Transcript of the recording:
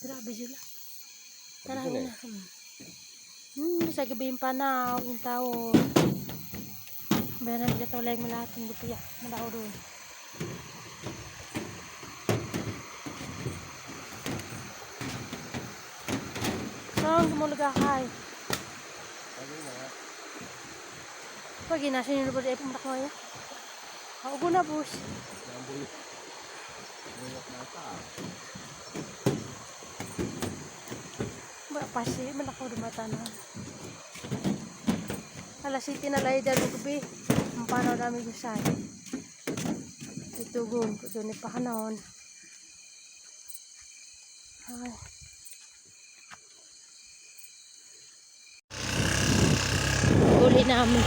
Grabe sila. Tara na. Hmm, sa gabi yung panaw, yung tao. Meron dito lang mo lahat ng gupiya. Malauro. Doon. Saan gumulaga kay? Sabi na nga. Pag inasin yung lupa sa pumunta ko ya. Ako na bus. Ba pasi malakaw dumata na. Alas city na lay dalo gabi. Ang panaw namin yung say. Itugon ko doon ipahanon. Ay. uwi namin.